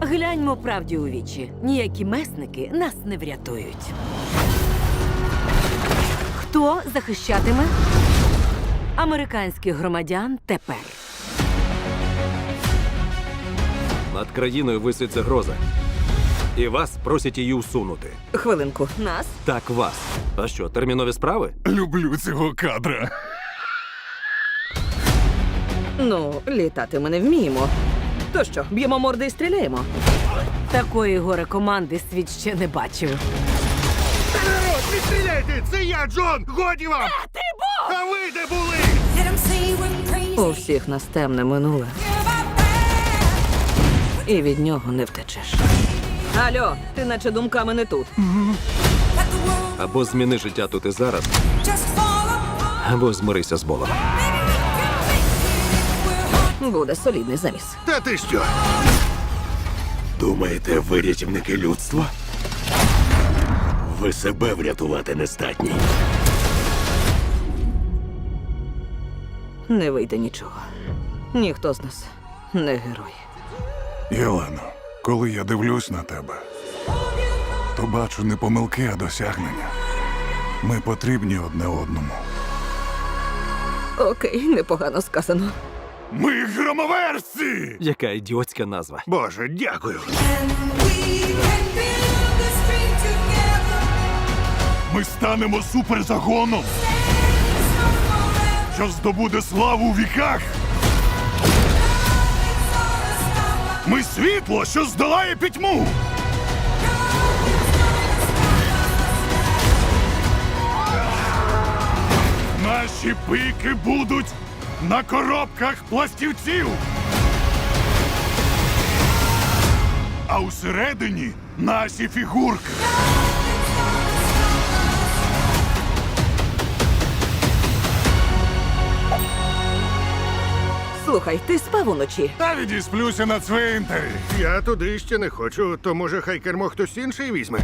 Гляньмо правді у вічі. Ніякі месники нас не врятують. Хто захищатиме американських громадян тепер? Над країною висить загроза. І вас просять її усунути. Хвилинку. Нас? Так, вас. А що, термінові справи? Люблю цього кадра. Ну, літати ми не вміємо. То що, б'ємо морди і стріляємо? Такої горе команди світ ще не бачив. Народ, не! Це я, Джон! Годі вам! Ти був! А ви де були? У всіх нас темне минуле, і від нього не втечеш. Алло, ти наче думками не тут. Або зміни життя тут і зараз, або змирися з болем. Буде солідний заміс. Та ти що? Думаєте, ви рятівники людства? Ви себе врятувати не здатні. Не вийде нічого. Ніхто з нас не герой. Єлено, коли я дивлюсь на тебе, то бачу не помилки, а досягнення. Ми потрібні одне одному. Окей, непогано сказано. Ми громоверці! Яка ідіотська назва. Боже, дякую. Ми станемо суперзагоном, що здобуде славу у віках. Ми світло, що здолає пітьму. Наші пики будуть на коробках пластівців. А усередині наші фігурки. Слухай, ти спав уночі. Та відісплюся на цвинтарі. Я туди ще не хочу, то може хай кермо хтось інший візьме.